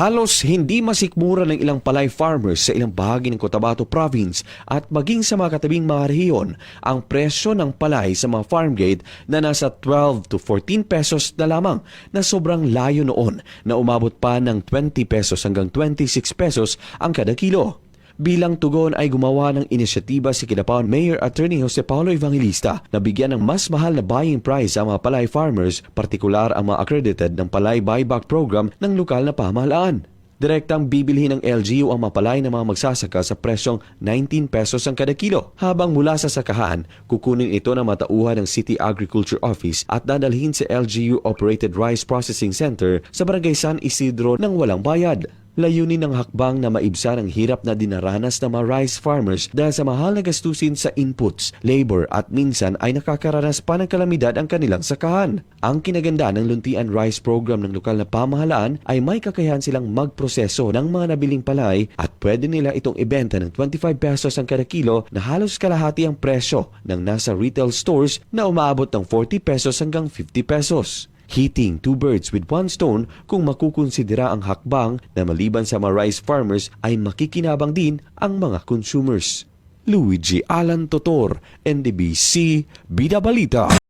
Halos hindi masikmura ng ilang palay farmers sa ilang bahagi ng Cotabato Province at maging sa mga katabing mga rehiyon ang presyo ng palay sa mga farm gate na nasa 12 to 14 pesos na lamang na sobrang layo noon na umabot pa ng 20 pesos hanggang 26 pesos ang kada kilo. Bilang tugon ay gumawa ng inisyatiba si Kidapawan Mayor Attorney Jose Paulo Evangelista na bigyan ng mas mahal na buying price ang mga palay farmers, partikular ang mga accredited ng palay buyback program ng lokal na pamahalaan. Direktang bibilhin ng LGU ang mapalay ng mga magsasaka sa presyong 19 pesos ang kada kilo. Habang mula sa sakahan, kukunin ito ng matauhan ng City Agriculture Office at dadalhin sa LGU Operated Rice Processing Center sa Barangay San Isidro ng walang bayad. Layunin ng hakbang na maibsan ang hirap na dinaranas ng mga rice farmers dahil sa mahal na gastusin sa inputs, labor at minsan ay nakakaranas pa ng kalamidad ang kanilang sakahan. Ang kinaganda ng Luntian Rice Program ng lokal na pamahalaan ay may kakayahan silang magproseso ng mga nabiling palay at pwede nila itong ibenta ng 25 pesos ang kada kilo na halos kalahati ang presyo ng nasa retail stores na umaabot ng 40 pesos hanggang 50 pesos. Hitting two birds with one stone kung makukonsidera ang hakbang na maliban sa mga rice farmers ay makikinabang din ang mga consumers. Luigi Alan Totor, NDBC, Bida Balita.